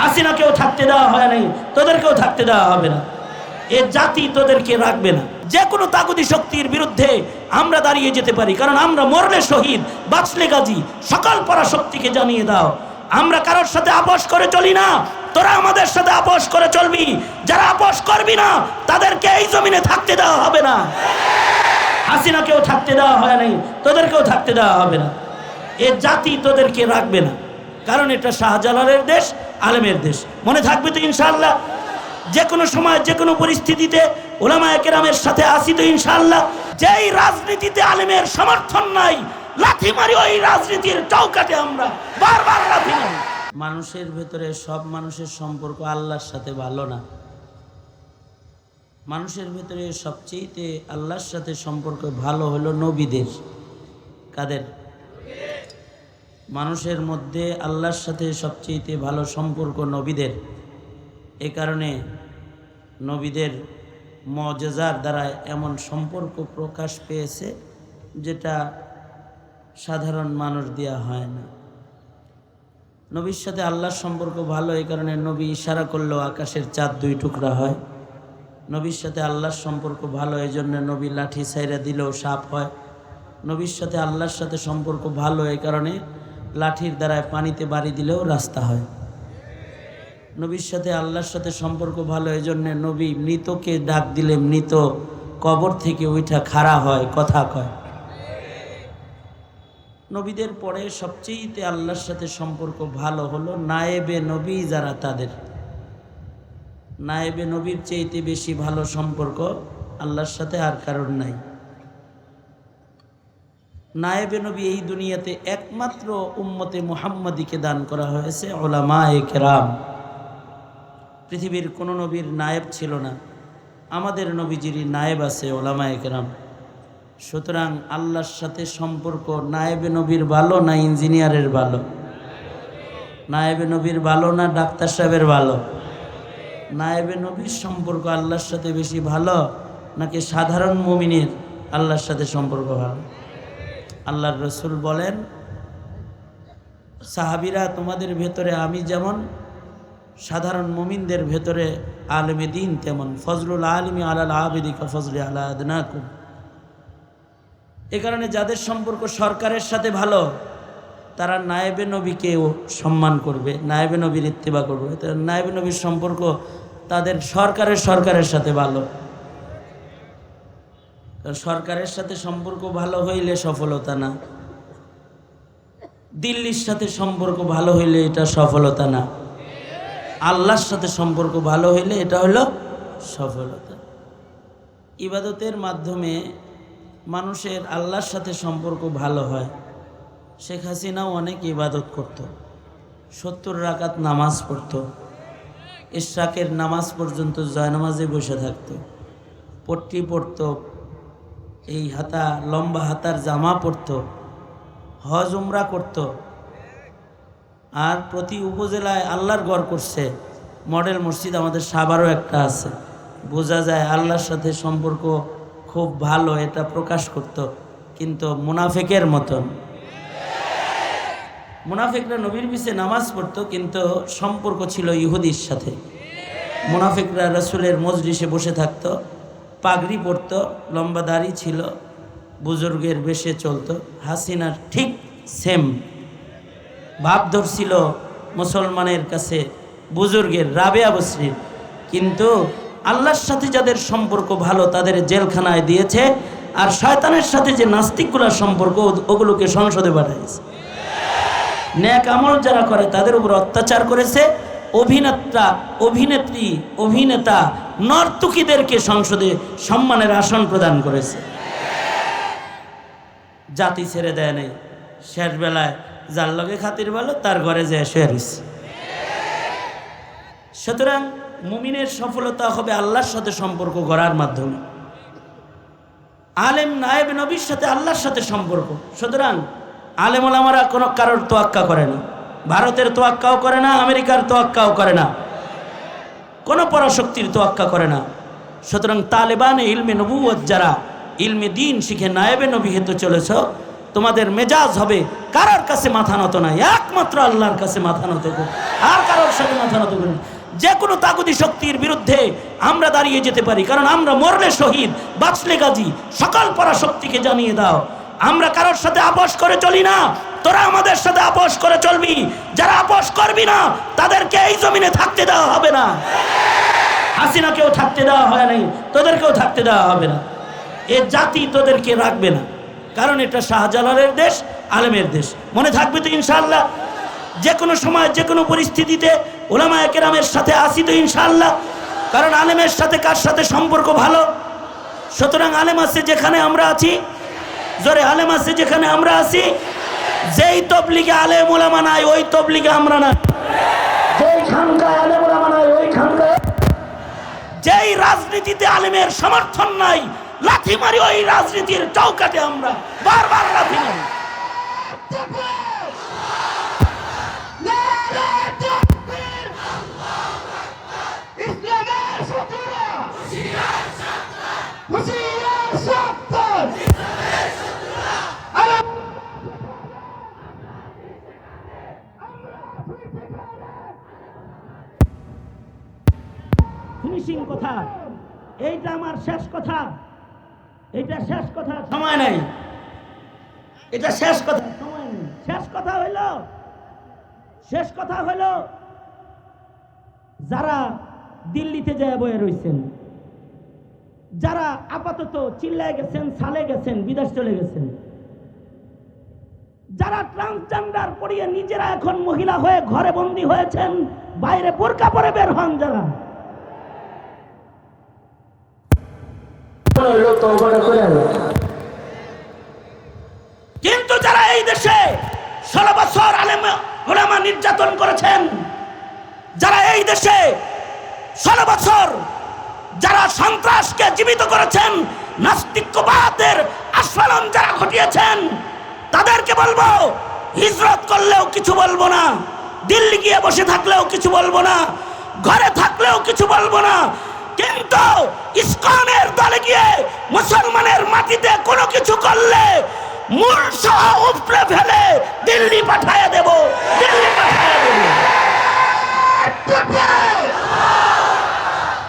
হাসিনাকেও থাকতে দেওয়া হয় নাই, তোদেরকেও থাকতে দেওয়া হবে না। এ জাতি তোদেরকে রাখবে না। যে কোনো তাগুদি শক্তির বিরুদ্ধে আমরা দাঁড়িয়ে যেতে পারি, কারণ আমরা মরলে শহীদ, বাঁচলে গাজী, সকল পরাশক্তিকে জানিয়ে দাও। আমরা কারোর সাথে আপোষ করে চলি না, তোরা আমাদের সাথে আপোষ করে চলবি। যারা আপোষ করবি না, তাদেরকে এই জমিনে থাকতে দেওয়া হবে না। হাসিনাকেও থাকতে দেওয়া হয় নাই, তোদেরকেও থাকতে দেওয়া হবে না। এ জাতি তোদেরকে রাখবে না। কারণ এটা শাহজালালের দেশ, আলেমের দেশ। মনে থাকবে তো ইনশাল্লাহ যে কোনো সময় যে কোনো পরিস্থিতিতে ওলামা কেরামের সাথে আসি তো ইনশাআল্লাহ। যেই রাজনীতিতে আলেমের সমর্থন নাই লাথি মারি ওই রাজনীতির চৌকাটে আমরা। বারবার লাথি মারি মানুষের ভেতরে, সব মানুষের সম্পর্ক আল্লাহর সাথে ভালো না। মানুষের ভেতরে সবচেয়েতে আল্লাহর সাথে সম্পর্ক ভালো হলো নবীদের। কাদের? মানুষের মধ্যে আল্লাহর সাথে সবচেয়েতে ভালো সম্পর্ক নবীদের। এ কারণে নবীদের মজেজার দ্বারা এমন সম্পর্ক প্রকাশ পেয়েছে যেটা সাধারণ মানুষ দেওয়া হয় না। নবীর সাথে আল্লাহর সম্পর্ক ভালো এই কারণে নবী ইশারা করলেও আকাশের চাঁদ দুই টুকরা হয়। নবীর সাথে আল্লাহর সম্পর্ক ভালো, এই জন্য নবী লাঠি সাইরা দিলেও সাপ হয়। নবীর সাথে আল্লাহর সাথে সম্পর্ক ভালো এই কারণে লাঠির দ্বারায় পানিতে বাড়ি দিলেও রাস্তা হয়। নবীর সাথে আল্লাহর সাথে সম্পর্ক ভালো এই জন্যে নবী মৃতকে ডাক দিলে মৃত কবর থেকে উঠা খাড়া হয়, কথা কয়। নবীদের পরে সবচেয়েতে আল্লাহর সাথে সম্পর্ক ভালো হলো নায়েবে নবী যারা তাদের। নায়েবে নবীর চেয়েতে বেশি ভালো সম্পর্ক আল্লাহর সাথে আর কারণ নাই। নায়েবে নবী এই দুনিয়াতে একমাত্র উম্মতে মুহাম্মাদিকে দান করা হয়েছে ওলামা কেরাম। পৃথিবীর কোনো নবীর নায়েব ছিল না। আমাদের নবীজিরই নায়েব আছে ওলামা কেরাম। সুতরাং আল্লাহর সাথে সম্পর্ক নায়েবে নবীর ভালো না ইঞ্জিনিয়ারের ভালো? নায়েবে নবীর ভালো না ডাক্তার সাহেবের ভালো? নায়েবে নবীর সম্পর্ক আল্লাহর সাথে বেশি ভালো নাকি সাধারণ মুমিনের আল্লাহর সাথে সম্পর্ক ভালো? আল্লাহর রসুল বলেন, সাহাবিরা, তোমাদের ভেতরে আমি যেমন, সাধারণ মুমিনদের ভেতরে আলমে দিন তেমন। ফজলুল আলমী আলাল আবেদিকা ফজলে আলা আদনাকুম। এ কারণে যাদের সম্পর্ক সরকারের সাথে ভালো, তারা নায়েবে নবীকেও সম্মান করবে, নায়েবে নবীর ইত্তেবা করবে। নায়েবে নবীর সম্পর্ক তাদের সরকারের সরকারের সাথে ভালো। সরকারের সাথে সম্পর্ক ভালো হইলে সফলতা না। দিল্লির সাথে সম্পর্ক ভালো হইলে এটা সফলতা না। আল্লাহর সাথে সম্পর্ক ভালো হইলে এটা হলো সফলতা। ইবাদতের মাধ্যমে মানুষের আল্লাহর সাথে সম্পর্ক ভালো হয়। শেখ হাসিনাও অনেক ইবাদত করত। সত্তর রাকাত নামাজ পড়ত। ইশাকের নামাজ পর্যন্ত জয়নামাজে বসে থাকতো। পট্টি পড়তো। এই হাতা, লম্বা হাতার জামা পরত, হজ উমরা করত। আর প্রতি উপজেলায় আল্লাহর গড় করছে। মডেল মসজিদ আমাদের সাবারও একটা আছে। বোঝা যায় আল্লাহর সাথে সম্পর্ক খুব ভালো, এটা প্রকাশ করত। কিন্তু মুনাফেকের মতন। মুনাফেকরা নবীর পিছে নামাজ পড়তো, কিন্তু সম্পর্ক ছিল ইহুদির সাথে। মুনাফেকরা রসুলের মজলিসে বসে থাকতো। পাগড়ি পরতো, লম্বা দাড়ি ছিল, বুজুর্গের বেশে চলতো। হাসিনার ঠিক সেম ভাব ধরছিল মুসলমানের কাছে বুজুর্গের রাবে বসরির। কিন্তু আল্লাহর সাথে যাদের সম্পর্ক ভালো, তাদের জেলখানায় দিয়েছে, আর শয়তানের সাথে যে নাস্তিকগুলার সম্পর্ক, ওগুলোকে সংসদে পাঠাইছে। ন্যাক আমল যারা করে, তাদের উপর অত্যাচার করেছে। অভিনেতা অভিনেত্রী, অভিনেতা নর্তকীদেরকে সংসদে সম্মানের আসন প্রদান করেছে। জাতি ছেড়ে দেয় নাই। শেষ বেলায় যার লগে খাতির ভালো, তার ঘরে যায় শেয়ারিস সুতরাং মুমিনের সফলতা হবে আল্লাহর সাথে সম্পর্ক গড়ার মাধ্যমে। আলেম নায়েব নবীর সাথে আল্লাহর সাথে সম্পর্ক। সুতরাং আলেম ওলামারা কোনো কারোর তোয়াক্কা করে না। ভারতের তোয়াক্কাও করে না, আমেরিকার তোয়াক্কাও করে না। কোনো পরাশক্তির তোয়াক্কা করে না সুতরাং তালেবানে ইলমে নবুয়ত যারা ইলমে দিন শিখে নায়েবে নবী হেতু চলেছ, তোমাদের মেজাজ হবে কারোর কাছে মাথা নত নাই একমাত্র আল্লাহর কাছে মাথা নত আর কারোর সাথে মাথা নত করো না। যে কোনো তাগুদি শক্তির বিরুদ্ধে আমরা দাঁড়িয়ে যেতে পারি, কারণ আমরা মরলে শহীদ, বাঁচলে গাজী, সকল পরাশক্তিকে জানিয়ে দাও আমরা কারোর সাথে আপোষ করে চলি না, তোরা আমাদের করে চলবি। যারা আপোষ করবি না, তাদেরকে এই জমিনে থাকতে দেওয়া হবে না। হাসিনাকেও থাকতে দেওয়া হয় নাই, তোদেরকেও থাকতে দেওয়া হবে না। এ জাতি তোদেরকে রাখবে না, কারণ এটা শাহজালালের দেশ, আলেমের দেশ। মনে থাকবে তো ইনশাল্লাহ যে কোনো সময় যে কোনো পরিস্থিতিতে ওলামা একরামের সাথে আসি তো ইনশাল্লাহ কারণ আলেমের সাথে কার সাথে সম্পর্ক ভালো? সুতরাং আলেম আছে যেখানে আমরা আছি, জোরে আলেম আছে যেখানে আমরা আছি। যেই তবলিগে আলে মোলামা নাই ওই তবলিগে আমরা না যেই খানকায় আলেম মোলামা নাই ওই খানকায় যেই রাজনীতিতে আলেমের সমর্থন নাই লাথি মারি ওই রাজনীতির চৌকাটে আমরা। বারবার কথা। এইটা আমার শেষ কথা। এইটা শেষ কথা। সময় নাই। এটা শেষ কথা। সময় নেই। শেষ কথা হইল। শেষ কথা হইল যারা দিল্লিতে যায় বয়ে রয়েছেন যারা আপাতত চিল্লায় গেছেন সালে গেছেন বিদেশ চলে গেছেন যারা ট্রান্সজেন্ডার পরিয়ে নিজেরা এখন মহিলা হয়ে ঘরে বন্দী হয়েছেন বাইরে বোরকা পরে বের হন যারা। কিন্তু যারা এই দেশে ষোলো বছর আলেম ওলামা নির্যাতন করেছেন, যারা এই দেশে ষোলো বছর যারা সন্ত্রাসকে জীবিত করেছেন নাস্তিক্যবাদের আস্ফালন যারা ঘটিয়েছেন, তাদেরকে বলব, হিজরত করলেও কিছু বলব না, দিল্লি গিয়ে বসে থাকলেও কিছু বলব না, ঘরে থাকলেও কিছু বলব না কিন্তু ইসকনের দলে গিয়ে মুসলমানের মাটিতে কোনো কিছু করলে মূল সহ উপড়ে ফেলে দিল্লি পাঠায় দেব। দিল্লি পাঠায় দেব।